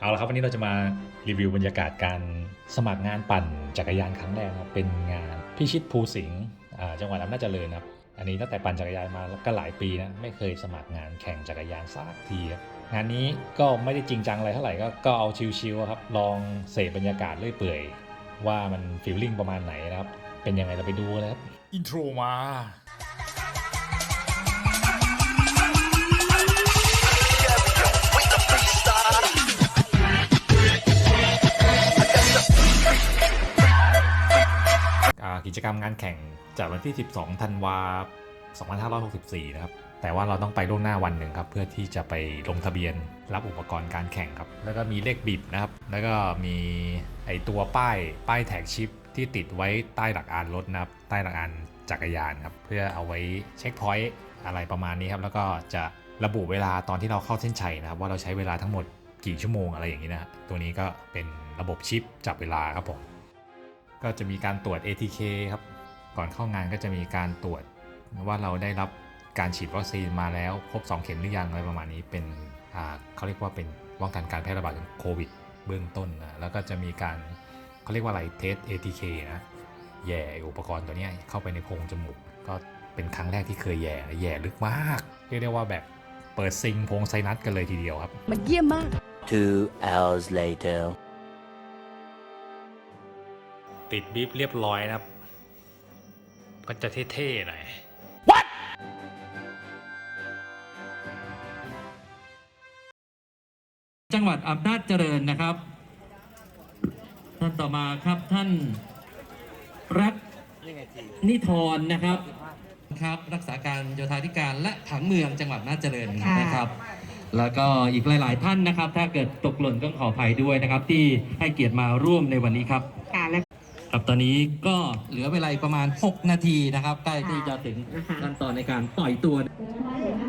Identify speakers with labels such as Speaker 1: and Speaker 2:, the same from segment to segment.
Speaker 1: เอาละครับวันนี้เราจะมารีวิวบรรยากาศการสมัครงานปั่นจักรยานครั้งแรกครับเป็นงานพิชิตภูสิงห์จังหวัดอำนาจเจริญครับอันนี้ตั้งแต่ปั่นจักรยานมาก็หลายปีนะไม่เคยสมัครงานแข่งจักรยานสักทีครับงานนี้ก็ไม่ได้จริงจังอะไรเท่าไหร่ก็ก็เอาชิวๆครับลองเสพบรรยากาศเรื่อยเปื่อยว่ามันฟีลลิ่งประมาณไหนนะครับเป็นยังไงเราไปดูเลยครับอินโทรมา กิจกรรมงานแข่งจากวันที่ 12 ธันวา2564 นะครับ แต่ว่าเราต้องไปล่วงหน้าวันหนึ่งครับ เพื่อที่จะไปลงทะเบียนรับอุปกรณ์การแข่งครับ แล้วก็มีเลขบิบนะครับ แล้วก็มีไอตัวป้ายป้ายแท็กชิปที่ติดไว้ใต้หลักอานรถนะครับ ใต้หลักอานจักรยานครับ เพื่อเอาไว้เช็คพอยต์อะไรประมาณนี้ครับ แล้วก็จะระบุเวลาตอนที่เราเข้าเส้นชัยนะครับ ว่าเราใช้เวลาทั้งหมดกี่ชั่วโมงอะไรอย่างนี้นะ ตัวนี้ก็เป็นระบบชิปจับเวลาครับผม ก็จะมีการตรวจ ATK ครับ ก่อนเข้างานก็จะมีการตรวจว่าเราได้รับการฉีดวัคซีนมาแล้วครบ 2 เข็มหรือยังอะไรประมาณนี้เป็นอ่าเขาเรียกว่าเป็นป้องกันการแพร่ระบาดของโควิด เบื้องต้นนะแล้วก็จะมีการเขาเรียกว่าอะไรเทส ATK นะแย่อุปกรณ์ตัวเนี้ยเข้าไปในโพรงจมูก ก็เป็นครั้งแรกที่เคยแย่แย่ลึกมากเรียกได้ว่าแบบเปิดซิงโพรงไซนัสกันเลยทีเดียวครับ
Speaker 2: มันเยี่ยมมาก
Speaker 3: Two hours later.
Speaker 1: ติดบีบเรียบร้อยนะครับ ก็จะเท่ๆหน่อย
Speaker 4: จังหวัดอำนาจเจริญนะครับ ท่านต่อมาครับท่านรักนิทรนะครับครับรักษาการโยธาธิการและผังเมืองจังหวัดอำนาจเจริญ
Speaker 2: ค่ะ
Speaker 4: นะครับ แล้วก็อีกหลาย ๆ ท่านนะครับ ถ้าเกิดตกหล่นก็ขออภัยด้วยนะครับ ที่ให้เกียรติมาร่วมในวันนี้ครับ
Speaker 2: ค่ะและ
Speaker 4: ครับตอนนี้ก็เหลือเวลาอีกประมาณ 6 นาทีนะครับ ใกล้ที่จะถึง
Speaker 2: นะคะ
Speaker 4: ขั้นตอนในการปล่อยตัว
Speaker 1: ค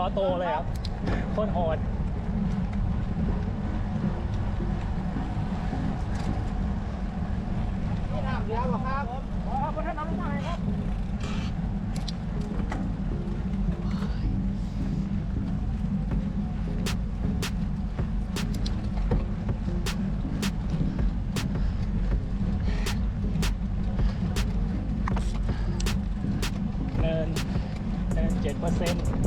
Speaker 5: ล้อโตเลยครับโคตรโหดเนินเนินเจ็ดเปอร์เซ็นต์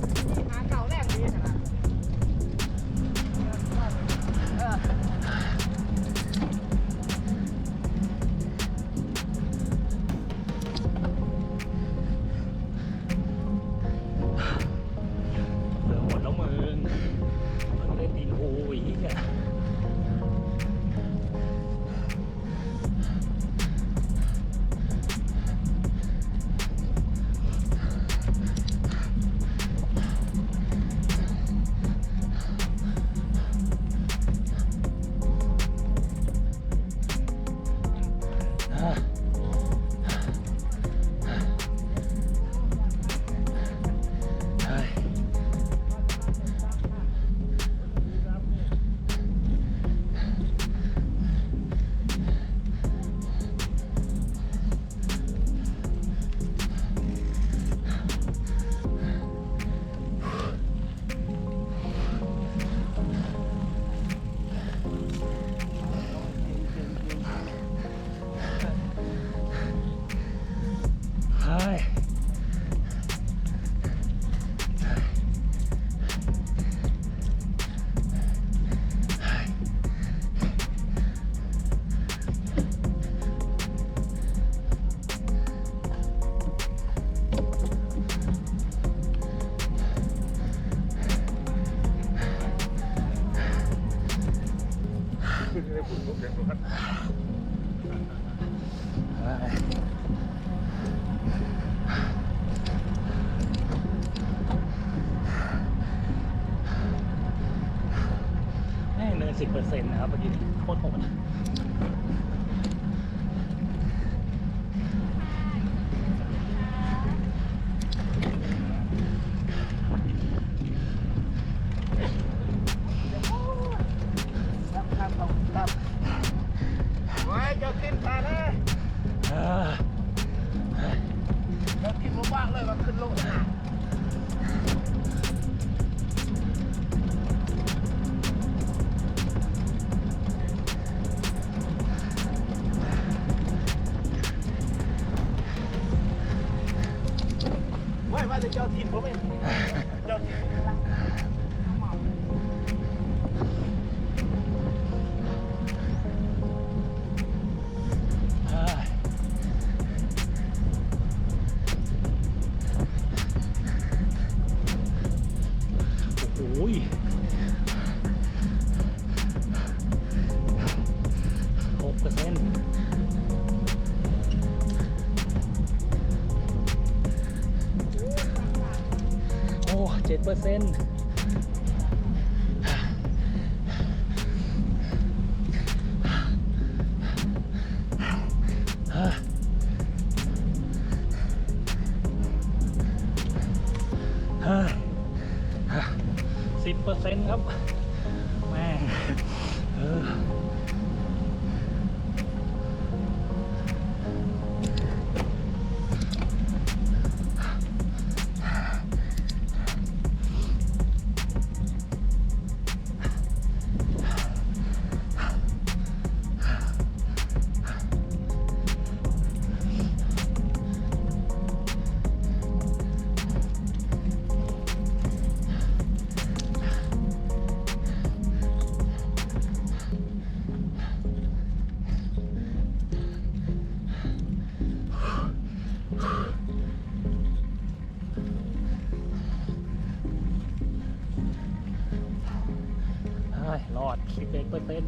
Speaker 5: โคตรโหด หยหกเปอร์เซ็นต์โอ้เจ็ดเปอร์เซ็นต์ เจ็ดเป็น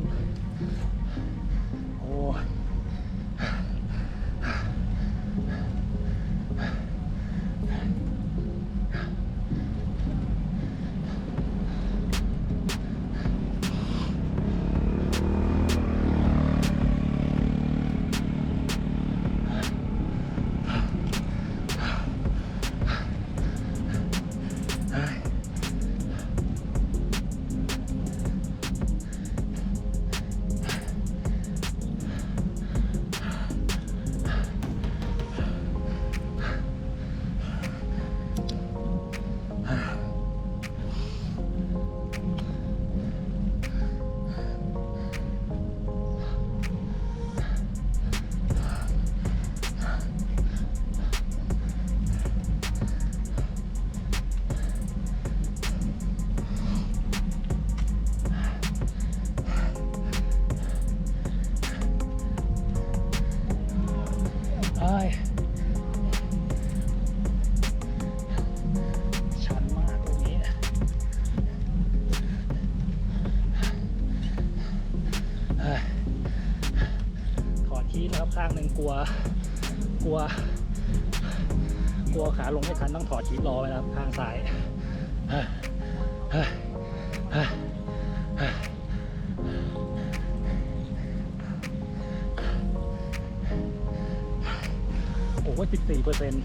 Speaker 5: ว่า 14เปอร์เซ็น
Speaker 6: ต์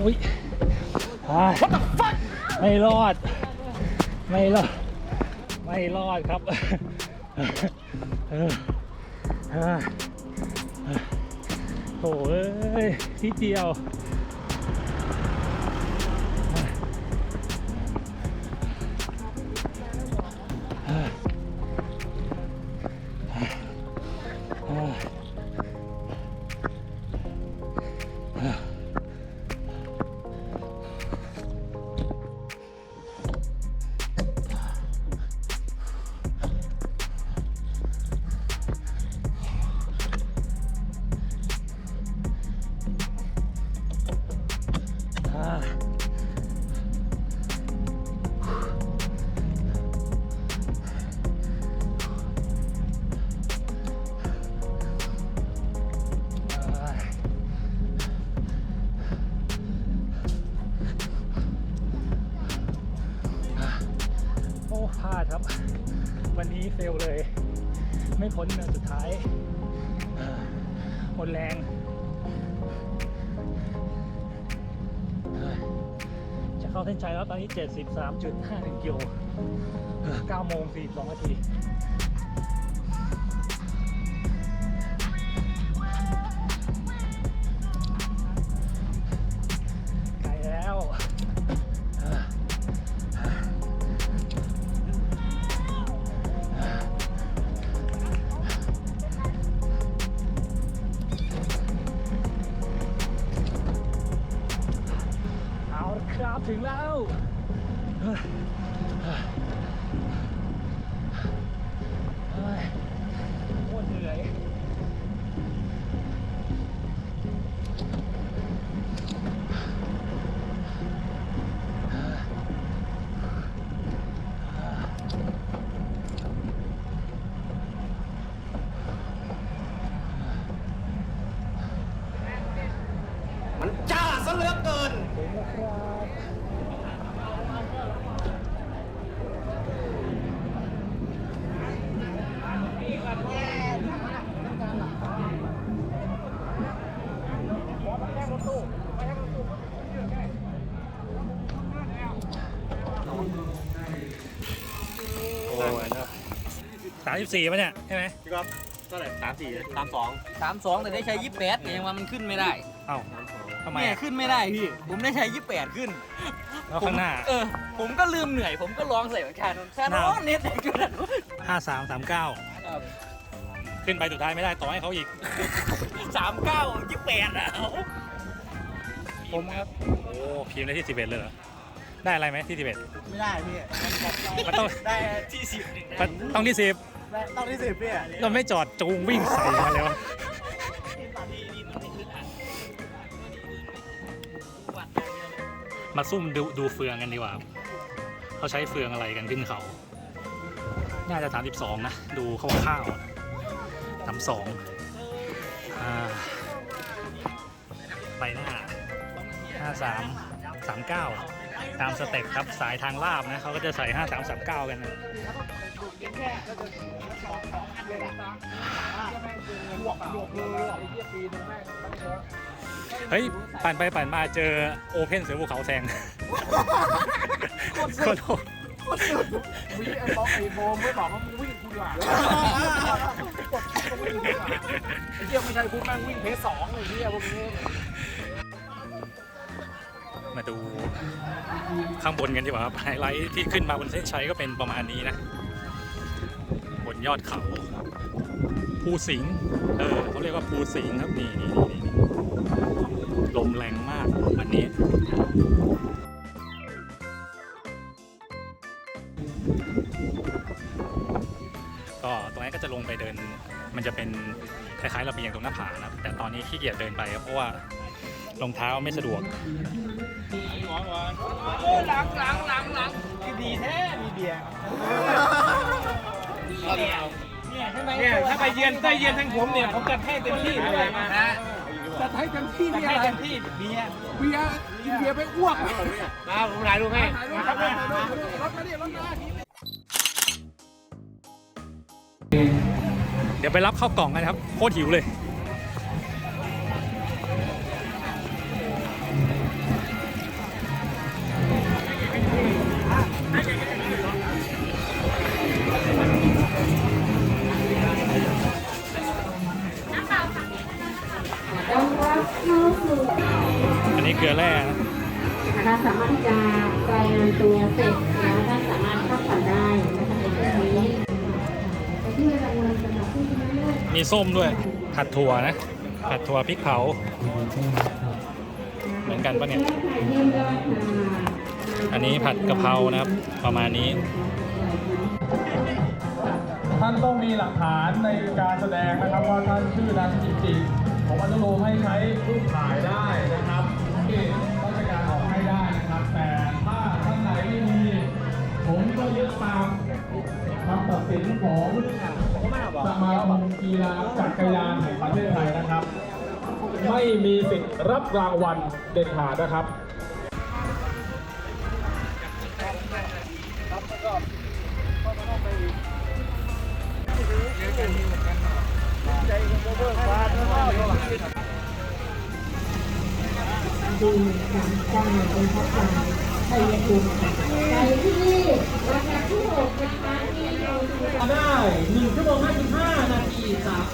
Speaker 6: อุ้
Speaker 5: ยไม่รอด ไม่รอด ไม่รอดครับโอ้ยที่เดียว
Speaker 2: เข้าเส้นชัยแล้วตอนนี้ 73.51กิโลเออ9โมง42นาที สามสิบสี่ป่ะเนี่ยใช่ไหม
Speaker 7: พี่ก๊อฟเท่าไหร่สามสี่สามสอง
Speaker 8: สามสองแต่ได้ใช้ยี่แปดแต่ยังว่ามันขึ้นไม่ได้
Speaker 2: เอ้าทำไม
Speaker 8: เนี่ย
Speaker 2: อะ
Speaker 8: ขึ้นไม่ได้พี่ ผมได้ใช้ยี่แปดขึ้น
Speaker 2: แล้วข้างหน้า
Speaker 8: เออ ผมก็ลืมเหนื่อย ผมก็ร้องใส่แค่นั้นแค่
Speaker 2: หน้า
Speaker 8: นั้นเน็ตเลยก็ได้
Speaker 2: ห้าสามสามเก้าขึ้นไปสุดท้ายไม่ได้ต่อให้เขาอีก
Speaker 8: สามเก้ายี่แปดอะ
Speaker 2: ผมครับโอ้พิมพ์ได้ที่สิบเอ็ดเลยเหรอ ได้อะไรไหมที่สิบเอ็ด
Speaker 7: ไม่ได้พี่
Speaker 2: มันต้อง
Speaker 7: ได้ที่สิบ
Speaker 2: มันต้องที่สิบ
Speaker 7: ได้ ต้องที่สิบพี่
Speaker 2: เราไม่จอดจูงวิ่งใส่มาเลยวะมาซุ่มดูดูเฟืองกันดีกว่า เขาใช้เฟืองอะไรกันขึ้นเขา น่าจะสามสิบสองนะ ดูคร่าวๆสามสองอ่าใบหน้าห้าสามสามเก้าตามสเต็ปครับสายทางลาบนะเขาก็จะใส่ห้าสามสามเก้ากันนะ เฮ้ย ปั่นไปปั่นมาเจอโอเพนเสือภูเขาแซงโคตรโหด
Speaker 7: วิ่งไอ้บอสไอ้โบมไม่บอกว่ามึงวิ่งกูดีกว่าไอ้เหี้ยไม่ใช่กูแม่งวิ่งเพจสองไอ้เหี้ยพวกนี้
Speaker 2: มาดูข้างบนกันดีกว่าครับไฮไลท์ที่ขึ้นมาบนเส้นชัยก็เป็นประมาณนี้นะบน ยอดเขาภูสิงห์เออเขาเรียกว่าภูสิงห์ครับนี่นี่นี่นี่ลมแรงมากวันนี้ ก็ตรงนี้นก็จะลงไปเดิน มันจะเป็นคล้ายๆระเบียงตรงหน้าผานะแต่ตอนนี้ขี้เกียจเดินไปครับเพราะว่ารองเท้าไม่สะดวก
Speaker 8: หลังหลังหลังหลังดีแท้มีเบียร์ เนี่ยใช่ไหม
Speaker 7: เนี่ยถ้าไปเยือนไปเยือนทางผมเนี่ยผมจัดให้เต็มที่เลยนะจัดให้เต็มที่
Speaker 8: จัด
Speaker 7: เนี่ย
Speaker 8: ให้
Speaker 7: อะไร
Speaker 8: เต็มที่เบียร์
Speaker 7: เบียร์กินเบียร์ไปอ้วกมาผมถ่ายรูปให้รถมาดิรถมา
Speaker 2: เดี๋ยวไปรับข้าวกล่องกันครับโคตรหิวเลย
Speaker 9: น
Speaker 2: นี้เกลือแร่นะ
Speaker 9: นะคะสามารถที่จะรายงานตัวเสร็จแล้วท่านสามารถเข้าฝันได้นะคะในช่วงนี้ไปที่รางวัลสำหรับผู้ชนะเลิศ
Speaker 2: มีส้มด้วย ผัดถั่วนะ ผัดถั่วพริกเผา เหมือนกันปะเนี่ย
Speaker 9: และถ่ายเยี่ยมยอดค่ะ
Speaker 2: อันนี้ผัดกะเพรานะครับ ประมาณนี้
Speaker 10: ท่านต้องมีหลักฐานในการแสดงนะครับว่าท่านชื่อนั้นจริงๆผมอนุโลมให้ใช้รูปถ่ายได้นะครับ ที่ราชการออกให้ได้นะครับ แต่ถ้าท่านไหนไม่มีผมก็ยึดตามคำตัดสินของสมาคมกีฬาจักรยานแห่งประเทศไทยนะครับ ไม่มีสิทธิ์รับรางวัลเด็ดขาดนะครับ
Speaker 7: เดี
Speaker 9: สามเก้าเป็นพักการไทยภูมิค่ะไปที่นี่วันที่หกนะคะที่โรง
Speaker 4: ได้หนึ่งชั่วโมง55นาที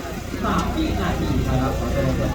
Speaker 4: 3 3วินาทีครับ